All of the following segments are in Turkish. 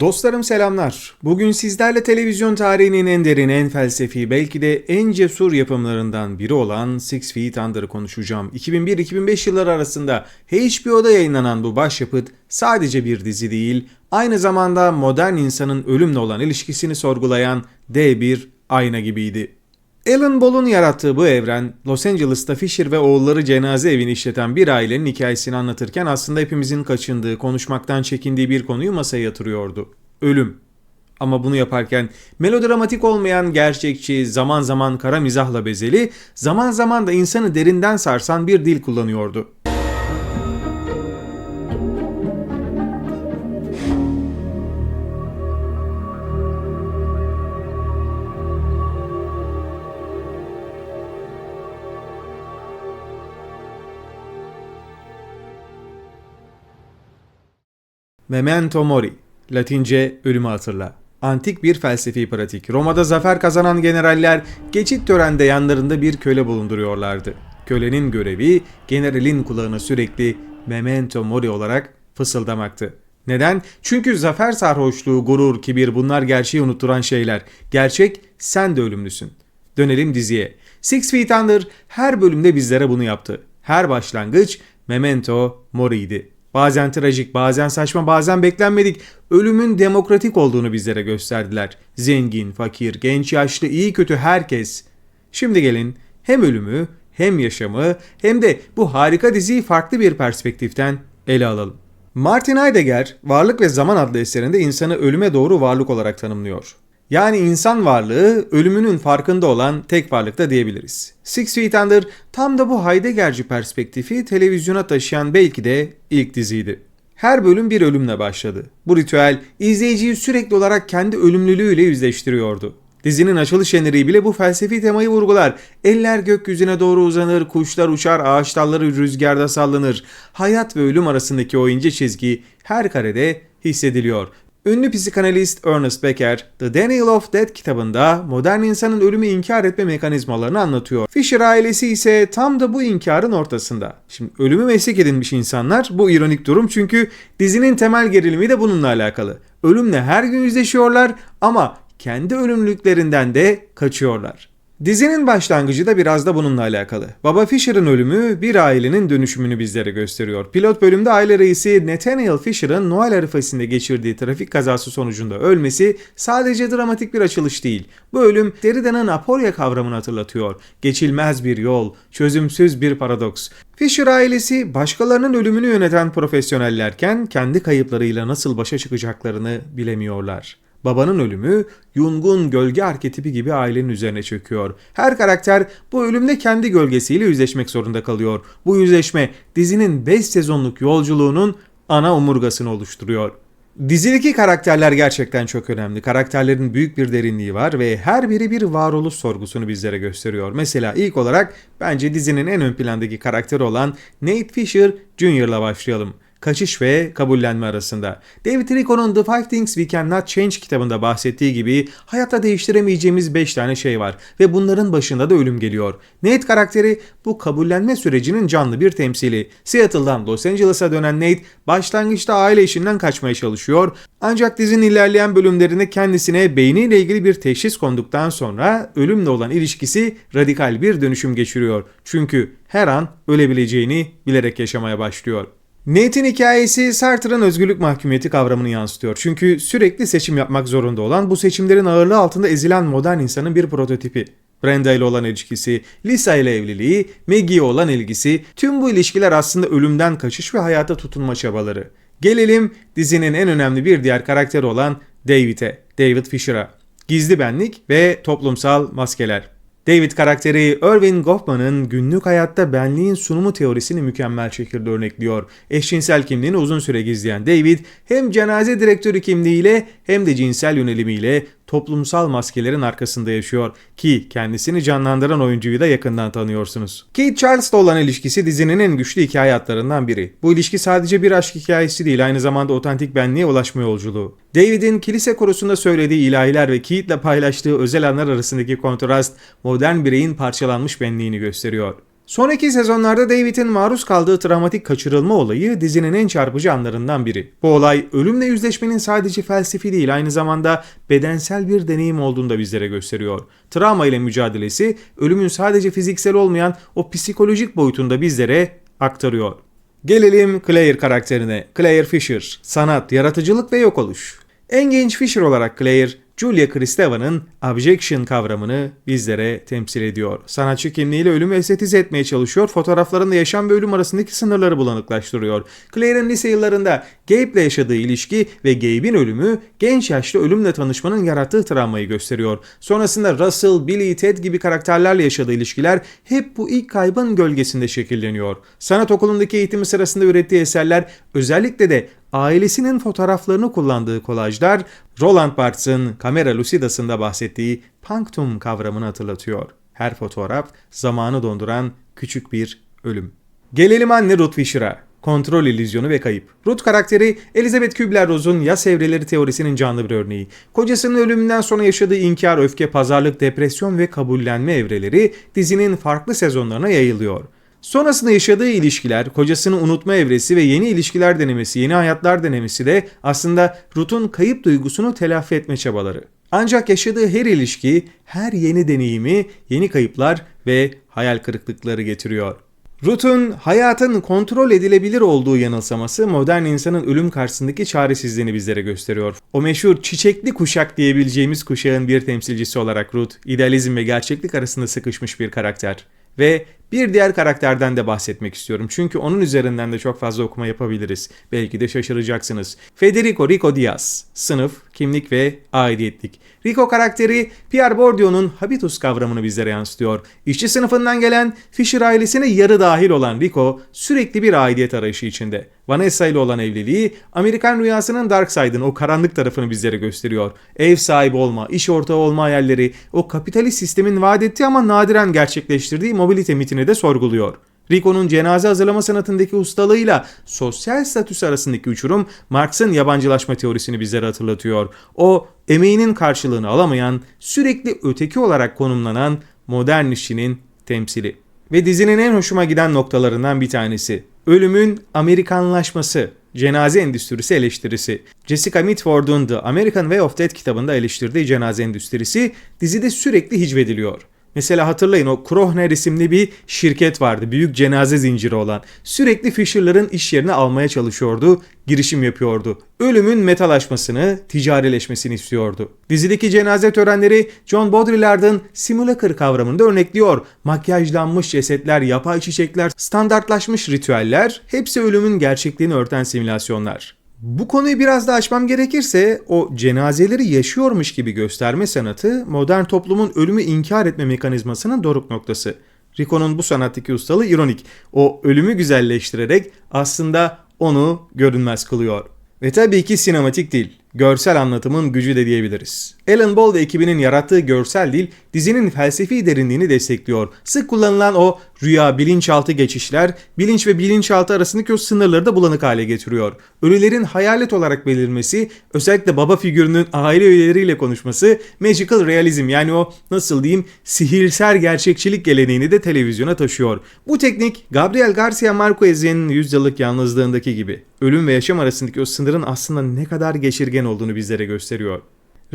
Dostlarım selamlar. Bugün sizlerle televizyon tarihinin en derin, en felsefi, belki de en cesur yapımlarından biri olan Six Feet Under'ı konuşacağım. 2001-2005 yılları arasında HBO'da yayınlanan bu başyapıt sadece bir dizi değil, aynı zamanda modern insanın ölümle olan ilişkisini sorgulayan dev bir ayna gibiydi. Alan Ball'un yarattığı bu evren, Los Angeles'ta Fisher ve oğulları cenaze evini işleten bir ailenin hikayesini anlatırken aslında hepimizin kaçındığı, konuşmaktan çekindiği bir konuyu masaya yatırıyordu. Ölüm. Ama bunu yaparken melodramatik olmayan gerçekçi, zaman zaman kara mizahla bezeli, zaman zaman da insanı derinden sarsan bir dil kullanıyordu. Memento Mori, Latince ölümü hatırla. Antik bir felsefi pratik. Roma'da zafer kazanan generaller geçit törende yanlarında bir köle bulunduruyorlardı. Kölenin görevi generalin kulağına sürekli Memento Mori olarak fısıldamaktı. Neden? Çünkü zafer sarhoşluğu, gurur, kibir bunlar gerçeği unutturan şeyler. Gerçek sen de ölümlüsün. Dönelim diziye. Six Feet Under her bölümde bizlere bunu yaptı. Her başlangıç Memento Mori'ydi. Bazen trajik, bazen saçma, bazen beklenmedik ölümün demokratik olduğunu bizlere gösterdiler. Zengin, fakir, genç, yaşlı, iyi kötü herkes. Şimdi gelin hem ölümü hem yaşamı hem de bu harika diziyi farklı bir perspektiften ele alalım. Martin Heidegger, Varlık ve Zaman adlı eserinde insanı ölüme doğru varlık olarak tanımlıyor. Yani insan varlığı ölümünün farkında olan tek varlıkta diyebiliriz. Six Feet Under tam da bu Heideggerci perspektifi televizyona taşıyan belki de ilk diziydi. Her bölüm bir ölümle başladı. Bu ritüel izleyiciyi sürekli olarak kendi ölümlülüğüyle yüzleştiriyordu. Dizinin açılış jeneriği bile bu felsefi temayı vurgular. Eller gökyüzüne doğru uzanır, kuşlar uçar, ağaç dalları rüzgarda sallanır. Hayat ve ölüm arasındaki o ince çizgi her karede hissediliyor. Ünlü psikanalist Ernest Becker, The Denial of Death kitabında modern insanın ölümü inkar etme mekanizmalarını anlatıyor. Fisher ailesi ise tam da bu inkarın ortasında. Şimdi ölümü meslek edinmiş insanlar bu ironik durum çünkü dizinin temel gerilimi de bununla alakalı. Ölümle her gün yüzleşiyorlar ama kendi ölümlülüklerinden de kaçıyorlar. Dizinin başlangıcı da biraz da bununla alakalı. Baba Fisher'ın ölümü bir ailenin dönüşümünü bizlere gösteriyor. Pilot bölümde aile reisi Nathaniel Fisher'ın Noel arifesinde geçirdiği trafik kazası sonucunda ölmesi sadece dramatik bir açılış değil. Bu ölüm Derrida'nın Aporia kavramını hatırlatıyor. Geçilmez bir yol, çözümsüz bir paradoks. Fisher ailesi başkalarının ölümünü yöneten profesyonellerken kendi kayıplarıyla nasıl başa çıkacaklarını bilemiyorlar. Babanın ölümü Jung'un gölge arketipi gibi ailenin üzerine çöküyor. Her karakter bu ölümle kendi gölgesiyle yüzleşmek zorunda kalıyor. Bu yüzleşme dizinin 5 sezonluk yolculuğunun ana omurgasını oluşturuyor. Dizideki karakterler gerçekten çok önemli. Karakterlerin büyük bir derinliği var ve her biri bir varoluş sorgusunu bizlere gösteriyor. Mesela ilk olarak bence dizinin en ön plandaki karakteri olan Nate Fisher Jr.'la başlayalım kaçış ve kabullenme arasında. David Rico'nun The Five Things We Cannot Change kitabında bahsettiği gibi hayatta değiştiremeyeceğimiz 5 tane şey var ve bunların başında da ölüm geliyor. Nate karakteri bu kabullenme sürecinin canlı bir temsili. Seattle'dan Los Angeles'a dönen Nate başlangıçta aile işinden kaçmaya çalışıyor ancak dizinin ilerleyen bölümlerinde kendisine beyniyle ilgili bir teşhis konduktan sonra ölümle olan ilişkisi radikal bir dönüşüm geçiriyor. Çünkü her an ölebileceğini bilerek yaşamaya başlıyor. Nate'in hikayesi Sartre'ın özgürlük mahkumiyeti kavramını yansıtıyor. Çünkü sürekli seçim yapmak zorunda olan bu seçimlerin ağırlığı altında ezilen modern insanın bir prototipi. Brenda ile olan ilişkisi, Lisa ile evliliği, Maggie'ye olan ilgisi, tüm bu ilişkiler aslında ölümden kaçış ve hayata tutunma çabaları. Gelelim dizinin en önemli bir diğer karakteri olan David'e, David Fisher'a. Gizli benlik ve toplumsal maskeler. David karakteri Irving Goffman'ın günlük hayatta benliğin sunumu teorisini mükemmel şekilde örnekliyor. Eşcinsel kimliğini uzun süre gizleyen David hem cenaze direktörü kimliğiyle hem de cinsel yönelimiyle toplumsal maskelerin arkasında yaşıyor ki kendisini canlandıran oyuncuyu da yakından tanıyorsunuz. Kate Charles'la olan ilişkisi dizinin en güçlü hikaye hatlarından biri. Bu ilişki sadece bir aşk hikayesi değil aynı zamanda otantik benliğe ulaşma yolculuğu. David'in kilise korusunda söylediği ilahiler ve Keith'le paylaştığı özel anlar arasındaki kontrast modern bireyin parçalanmış benliğini gösteriyor. Sonraki sezonlarda David'in maruz kaldığı travmatik kaçırılma olayı dizinin en çarpıcı anlarından biri. Bu olay ölümle yüzleşmenin sadece felsefi değil aynı zamanda bedensel bir deneyim olduğunu da bizlere gösteriyor. Travma ile mücadelesi ölümün sadece fiziksel olmayan o psikolojik boyutunda bizlere aktarıyor. Gelelim Claire karakterine. Claire Fisher, sanat, yaratıcılık ve yok oluş. En genç Fisher olarak Claire, Julia Kristeva'nın objection kavramını bizlere temsil ediyor. Sanatçı kimliğiyle ölümü estetize etmeye çalışıyor, fotoğraflarında yaşam ve ölüm arasındaki sınırları bulanıklaştırıyor. Claire'in lise yıllarında Gabe'le yaşadığı ilişki ve Gabe'in ölümü genç yaşta ölümle tanışmanın yarattığı travmayı gösteriyor. Sonrasında Russell, Billy, Ted gibi karakterlerle yaşadığı ilişkiler hep bu ilk kaybın gölgesinde şekilleniyor. Sanat okulundaki eğitimi sırasında ürettiği eserler özellikle de ailesinin fotoğraflarını kullandığı kolajlar Roland Barthes'ın Camera Lucida'sında bahsettiği punctum kavramını hatırlatıyor. Her fotoğraf zamanı donduran küçük bir ölüm. Gelelim anne Ruth Fisher'a. Kontrol illüzyonu ve kayıp. Ruth karakteri Elizabeth Kübler-Ross'un yas evreleri teorisinin canlı bir örneği. Kocasının ölümünden sonra yaşadığı inkar, öfke, pazarlık, depresyon ve kabullenme evreleri dizinin farklı sezonlarına yayılıyor. Sonrasında yaşadığı ilişkiler, kocasını unutma evresi ve yeni ilişkiler denemesi, yeni hayatlar denemesi de aslında Ruth'un kayıp duygusunu telafi etme çabaları. Ancak yaşadığı her ilişki, her yeni deneyimi, yeni kayıplar ve hayal kırıklıkları getiriyor. Ruth'un hayatın kontrol edilebilir olduğu yanılsaması modern insanın ölüm karşısındaki çaresizliğini bizlere gösteriyor. O meşhur çiçekli kuşak diyebileceğimiz kuşağın bir temsilcisi olarak Ruth, idealizm ve gerçeklik arasında sıkışmış bir karakter. Ve bir diğer karakterden de bahsetmek istiyorum. Çünkü onun üzerinden de çok fazla okuma yapabiliriz. Belki de şaşıracaksınız. Federico Rico Diaz. Sınıf, kimlik ve aidiyetlik. Rico karakteri Pierre Bourdieu'nun habitus kavramını bizlere yansıtıyor. İşçi sınıfından gelen Fisher ailesine yarı dahil olan Rico sürekli bir aidiyet arayışı içinde. Vanessa ile olan evliliği Amerikan rüyasının dark side'ın o karanlık tarafını bizlere gösteriyor. Ev sahibi olma, iş ortağı olma hayalleri, o kapitalist sistemin vaat ettiği ama nadiren gerçekleştirdiği mobilite mitini de sorguluyor. Rico'nun cenaze hazırlama sanatındaki ustalığıyla sosyal statüs arasındaki uçurum Marx'ın yabancılaşma teorisini bizlere hatırlatıyor. O emeğinin karşılığını alamayan, sürekli öteki olarak konumlanan modern işçinin temsili. Ve dizinin en hoşuma giden noktalarından bir tanesi. Ölümün Amerikanlaşması, cenaze endüstrisi eleştirisi. Jessica Mitford'un The American Way of Death kitabında eleştirdiği cenaze endüstrisi dizide sürekli hicvediliyor. Mesela hatırlayın o Krohner isimli bir şirket vardı. Büyük cenaze zinciri olan. Sürekli Fisher'ların iş yerini almaya çalışıyordu. Girişim yapıyordu. Ölümün metalaşmasını, ticarileşmesini istiyordu. Dizideki cenaze törenleri John Baudrillard'ın simulacre kavramını da örnekliyor. Makyajlanmış cesetler, yapay çiçekler, standartlaşmış ritüeller hepsi ölümün gerçekliğini örten simülasyonlar. Bu konuyu biraz daha açmam gerekirse o cenazeleri yaşıyormuş gibi gösterme sanatı modern toplumun ölümü inkar etme mekanizmasının doruk noktası. Rico'nun bu sanattaki ustalığı ironik. O ölümü güzelleştirerek aslında onu görünmez kılıyor. Ve tabii ki sinematik dil görsel anlatımın gücü de diyebiliriz. Alan Ball ve ekibinin yarattığı görsel dil dizinin felsefi derinliğini destekliyor. Sık kullanılan o rüya bilinçaltı geçişler bilinç ve bilinçaltı arasındaki o sınırları da bulanık hale getiriyor. Ölülerin hayalet olarak belirmesi, özellikle baba figürünün aile üyeleriyle konuşması magical realizm yani o nasıl diyeyim sihirsel gerçekçilik geleneğini de televizyona taşıyor. Bu teknik Gabriel Garcia Marquez'in Yüzyıllık Yalnızlığındaki gibi ölüm ve yaşam arasındaki o sınırın aslında ne kadar geçirgen olduğunu bizlere gösteriyor.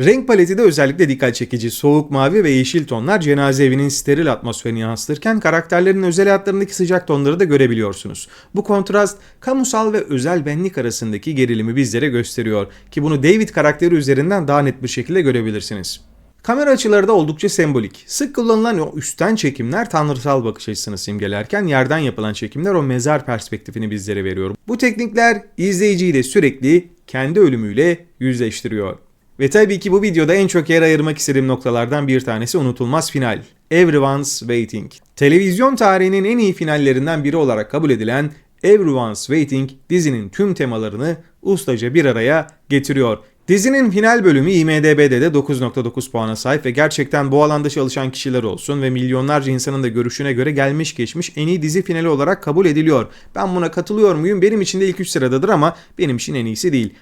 Renk paleti de özellikle dikkat çekici. Soğuk mavi ve yeşil tonlar cenaze evinin steril atmosferini yansıtırken karakterlerin özel hayatlarındaki sıcak tonları da görebiliyorsunuz. Bu kontrast kamusal ve özel benlik arasındaki gerilimi bizlere gösteriyor ki bunu David karakteri üzerinden daha net bir şekilde görebilirsiniz. Kamera açıları da oldukça sembolik. Sık kullanılan o üstten çekimler tanrısal bakış açısını simgelerken yerden yapılan çekimler o mezar perspektifini bizlere veriyor. Bu teknikler izleyiciyi de sürekli kendi ölümüyle yüzleştiriyor. Ve tabii ki bu videoda en çok yer ayırmak istediğim noktalardan bir tanesi unutulmaz final. Everyone's Waiting. Televizyon tarihinin en iyi finallerinden biri olarak kabul edilen Everyone's Waiting dizinin tüm temalarını ustaca bir araya getiriyor. Dizinin final bölümü IMDB'de de 9.9 puana sahip ve gerçekten bu alanda çalışan kişiler olsun ve milyonlarca insanın da görüşüne göre gelmiş geçmiş en iyi dizi finali olarak kabul ediliyor. Ben buna katılıyor muyum? Benim için de ilk 3 sıradadır ama benim için en iyisi değil.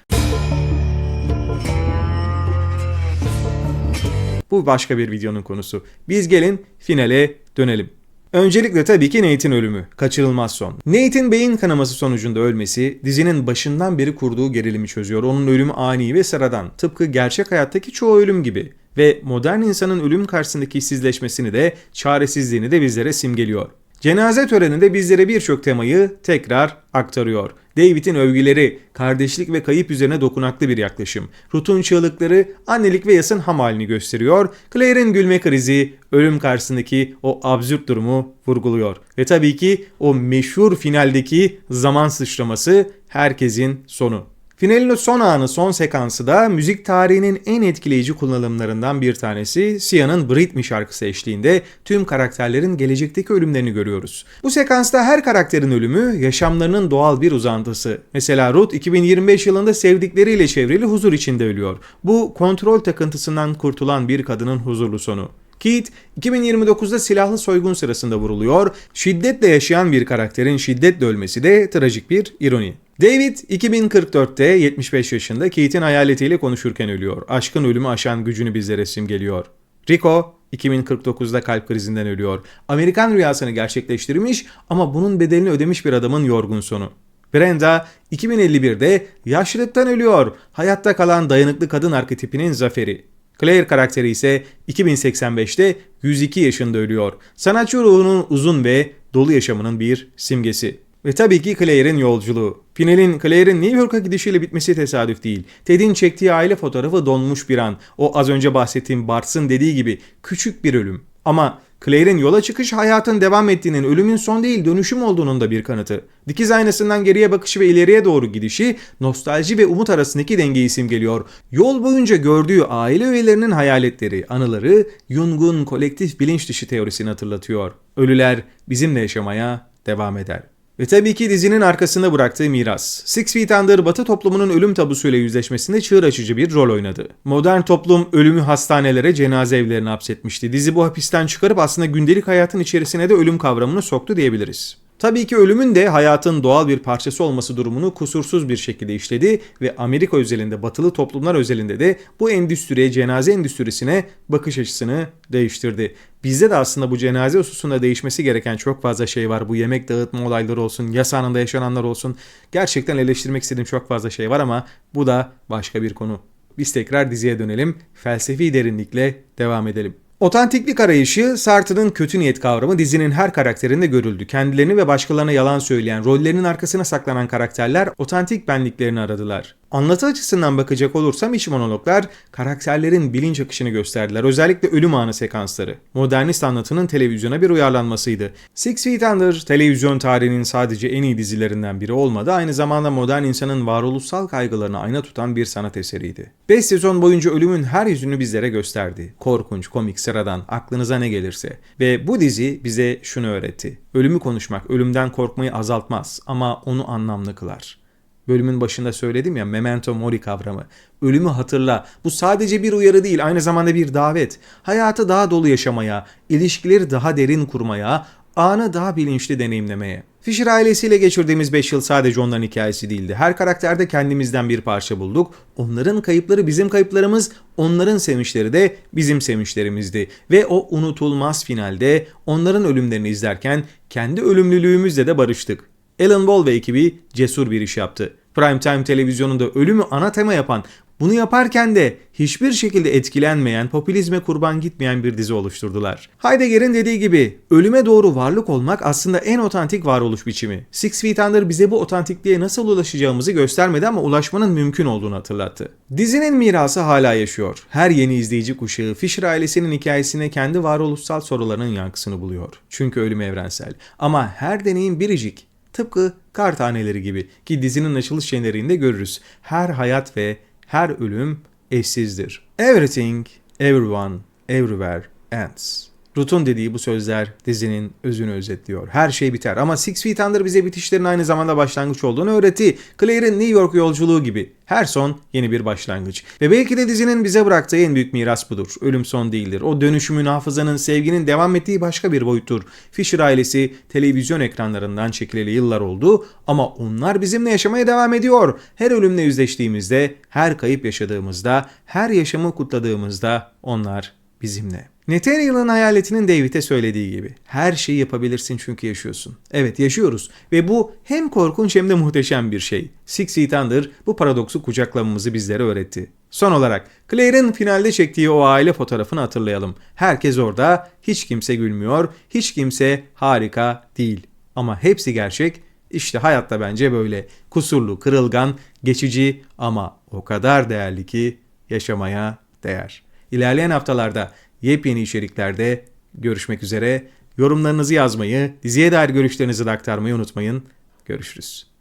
Bu başka bir videonun konusu. Biz gelin finale dönelim. Öncelikle tabii ki Nate'in ölümü. Kaçırılmaz son. Nate'in beyin kanaması sonucunda ölmesi dizinin başından beri kurduğu gerilimi çözüyor. Onun ölümü ani ve sıradan. Tıpkı gerçek hayattaki çoğu ölüm gibi. Ve modern insanın ölüm karşısındaki işsizleşmesini de çaresizliğini de bizlere simgeliyor. Cenaze töreninde bizlere birçok temayı tekrar aktarıyor. David'in övgüleri, kardeşlik ve kayıp üzerine dokunaklı bir yaklaşım. Ruth'un çığlıkları annelik ve yasın ham halini gösteriyor. Claire'in gülme krizi, ölüm karşısındaki o absürt durumu vurguluyor. Ve tabii ki o meşhur finaldeki zaman sıçraması herkesin sonu. Finalin son anı, son sekansı da müzik tarihinin en etkileyici kullanımlarından bir tanesi. Sia'nın Brit Me şarkısı eşliğinde tüm karakterlerin gelecekteki ölümlerini görüyoruz. Bu sekansta her karakterin ölümü yaşamlarının doğal bir uzantısı. Mesela Ruth 2025 yılında sevdikleriyle çevrili huzur içinde ölüyor. Bu kontrol takıntısından kurtulan bir kadının huzurlu sonu. Keith 2029'da silahlı soygun sırasında vuruluyor. Şiddetle yaşayan bir karakterin şiddetle ölmesi de trajik bir ironi. David 2044'te 75 yaşında Keith'in hayaletiyle konuşurken ölüyor. Aşkın ölümü aşan gücünü bizlere simgeliyor. Rico 2049'da kalp krizinden ölüyor. Amerikan rüyasını gerçekleştirmiş ama bunun bedelini ödemiş bir adamın yorgun sonu. Brenda 2051'de yaşlılıktan ölüyor. Hayatta kalan dayanıklı kadın arketipinin zaferi. Claire karakteri ise 2085'te 102 yaşında ölüyor. Sanatçı ruhunun uzun ve dolu yaşamının bir simgesi. Ve tabii ki Claire'in yolculuğu. Finalin Claire'in New York'a gidişiyle bitmesi tesadüf değil. Ted'in çektiği aile fotoğrafı donmuş bir an. O az önce bahsettiğim Bart'sın dediği gibi küçük bir ölüm. Ama Claire'in yola çıkış hayatın devam ettiğinin ölümün son değil dönüşüm olduğunun da bir kanıtı. Dikiz aynasından geriye bakışı ve ileriye doğru gidişi nostalji ve umut arasındaki dengeyi simgeliyor. Yol boyunca gördüğü aile üyelerinin hayaletleri, anıları Jung'un kolektif bilinç dışı teorisini hatırlatıyor. Ölüler bizimle yaşamaya devam eder. Ve tabii ki dizinin arkasında bıraktığı miras. Six Feet Under batı toplumunun ölüm tabusuyla yüzleşmesinde çığır açıcı bir rol oynadı. Modern toplum ölümü hastanelere, cenaze evlerine hapsetmişti. Dizi bu hapisten çıkarıp aslında gündelik hayatın içerisine de ölüm kavramını soktu diyebiliriz. Tabii ki ölümün de hayatın doğal bir parçası olması durumunu kusursuz bir şekilde işledi ve Amerika özelinde, batılı toplumlar özelinde de bu endüstriye, cenaze endüstrisine bakış açısını değiştirdi. Bizde de aslında bu cenaze hususunda değişmesi gereken çok fazla şey var. Bu yemek dağıtma olayları olsun, yas anında yaşananlar olsun. Gerçekten eleştirmek istediğim çok fazla şey var ama bu da başka bir konu. Biz tekrar diziye dönelim, felsefi derinlikle devam edelim. Otantiklik arayışı Sartre'ın kötü niyet kavramı dizinin her karakterinde görüldü. Kendilerini ve başkalarına yalan söyleyen, rollerinin arkasına saklanan karakterler otantik benliklerini aradılar. Anlatı açısından bakacak olursam iç monologlar karakterlerin bilinç akışını gösterdiler. Özellikle ölüm anı sekansları. Modernist anlatının televizyona bir uyarlanmasıydı. Six Feet Under televizyon tarihinin sadece en iyi dizilerinden biri olmadı. Aynı zamanda modern insanın varoluşsal kaygılarını ayna tutan bir sanat eseriydi. 5 sezon boyunca ölümün her yüzünü bizlere gösterdi. Korkunç, komik, sıradan, aklınıza ne gelirse. Ve bu dizi bize şunu öğretti. Ölümü konuşmak ölümden korkmayı azaltmaz ama onu anlamlı kılar. Bölümün başında söyledim ya memento mori kavramı. Ölümü hatırla. Bu sadece bir uyarı değil, aynı zamanda bir davet. Hayatı daha dolu yaşamaya, ilişkileri daha derin kurmaya, anı daha bilinçli deneyimlemeye. Fisher ailesiyle geçirdiğimiz 5 yıl sadece onların hikayesi değildi. Her karakterde kendimizden bir parça bulduk. Onların kayıpları bizim kayıplarımız, onların sevinçleri de bizim sevinçlerimizdi. Ve o unutulmaz finalde onların ölümlerini izlerken kendi ölümlülüğümüzle de barıştık. Alan Ball ve ekibi cesur bir iş yaptı. Primetime televizyonunda ölümü ana tema yapan, bunu yaparken de hiçbir şekilde etkilenmeyen, popülizme kurban gitmeyen bir dizi oluşturdular. Heidegger'in dediği gibi ölüme doğru varlık olmak aslında en otantik varoluş biçimi. Six Feet Under bize bu otantikliğe nasıl ulaşacağımızı göstermedi ama ulaşmanın mümkün olduğunu hatırlattı. Dizinin mirası hala yaşıyor. Her yeni izleyici kuşağı Fisher ailesinin hikayesine kendi varoluşsal sorularının yankısını buluyor. Çünkü ölüm evrensel. Ama her deneyim biricik. Tıpkı kar taneleri gibi ki dizinin açılış jeneriğinde görürüz. Her hayat ve her ölüm eşsizdir. Everything, everyone, everywhere ends. Ruth'un dediği bu sözler dizinin özünü özetliyor. Her şey biter ama Six Feet Under bize bitişlerin aynı zamanda başlangıç olduğunu öğretti. Claire'in New York yolculuğu gibi. Her son yeni bir başlangıç. Ve belki de dizinin bize bıraktığı en büyük miras budur. Ölüm son değildir. O dönüşümün, hafızanın, sevginin devam ettiği başka bir boyuttur. Fisher ailesi televizyon ekranlarından çekileli yıllar oldu ama onlar bizimle yaşamaya devam ediyor. Her ölümle yüzleştiğimizde, her kayıp yaşadığımızda, her yaşamı kutladığımızda onlar bizimle. Nathaniel'ın hayaletinin David'e söylediği gibi her şeyi yapabilirsin çünkü yaşıyorsun. Evet yaşıyoruz ve bu hem korkunç hem de muhteşem bir şey. Six Feet Under bu paradoksu kucaklamamızı bizlere öğretti. Son olarak Claire'in finalde çektiği o aile fotoğrafını hatırlayalım. Herkes orada, hiç kimse gülmüyor, hiç kimse harika değil. Ama hepsi gerçek. İşte hayatta bence böyle. Kusurlu, kırılgan, geçici ama o kadar değerli ki yaşamaya değer. İlerleyen haftalarda yepyeni içeriklerde görüşmek üzere. Yorumlarınızı yazmayı, diziye dair görüşlerinizi de aktarmayı unutmayın. Görüşürüz.